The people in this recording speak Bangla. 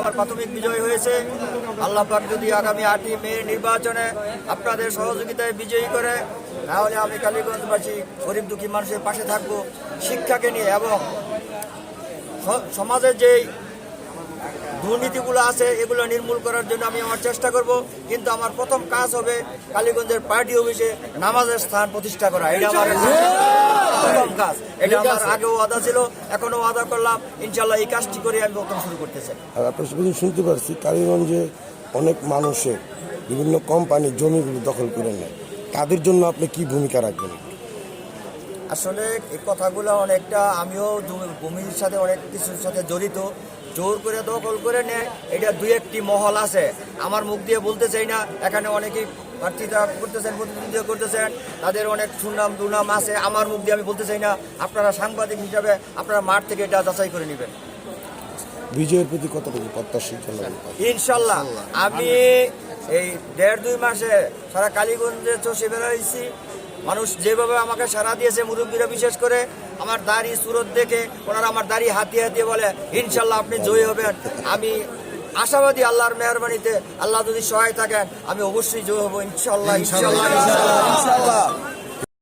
আমার প্রাথমিক বিজয় হয়েছে। আল্লাহ যদি আগামী আটই মে নির্বাচনে আপনাদের সহযোগিতায় বিজয়ী করে, তাহলে আমি কালীগঞ্জবাসী গরিব দুঃখী মানুষের পাশে থাকব। শিক্ষাকে নিয়ে এবং সমাজের যেই দুর্নীতিগুলো আছে, এগুলো নির্মূল করার জন্য আমি আমার চেষ্টা করব। কিন্তু আমার প্রথম কাজ হবে কালীগঞ্জের পার্টি অফিসে নামাজের স্থান প্রতিষ্ঠা করা। এটা আমার প্রথম কাজ। এটা আমার আগেও ওয়াদা ছিল এখনও ওয়াদা করলাম ইনশাল্লাহ এই কাজটি করে আমি প্রথম শুরু করতে চাই। আর আপনার শুধু শুনতে পারছি কালীগঞ্জে অনেক মানুষের বিভিন্ন কোম্পানি জমিগুলো দখল করে নেয়। তাদের জন্য আপনি কি ভূমিকা রাখবেন? আসলে এই কথাগুলো অনেকটা আমিও ভূমির সাথে অনেক কিছুর সাথে জড়িত। জোর করে দখল করে নেয়। এটা দুই একটি মহল আছে। আমার মুখ দিয়ে বলতে চাই না। এখানে অনেকেই প্রার্থিতা করতেছেন প্রতিনিধিত্ব করতেছেন। তাদের অনেক সুনাম দুনাম আছে। আমার মুখ দিয়ে আমি বলতে চাই না। আপনারা সাংবাদিক হিসাবে আপনারা মাঠ থেকে এটা যাচাই করে নেবেন। বিজয়ের প্রতি কতটুকু প্রত্যাশী? ইনশাল্লাহ। আমি এই দেড় দুই মাসে সারা কালীগঞ্জে চষে বেড়াইছি। মানুষ যেভাবে আমাকে সারা দিয়েছে মুরব্বীরা বিশেষ করে আমার দাড়ি সুরত দেখে ওনারা আমার দাড়ি হাতিয়ে হাতিয়ে বলে, ইনশাল্লাহ আপনি জয়ী হবেন। আমি আশাবাদী আল্লাহর মেহরবানিতে আল্লাহ যদি সহায় থাকেন, আমি অবশ্যই জয় হব, ইনশাল্লাহ ইনশাল্লাহ ইনশাল্লাহ।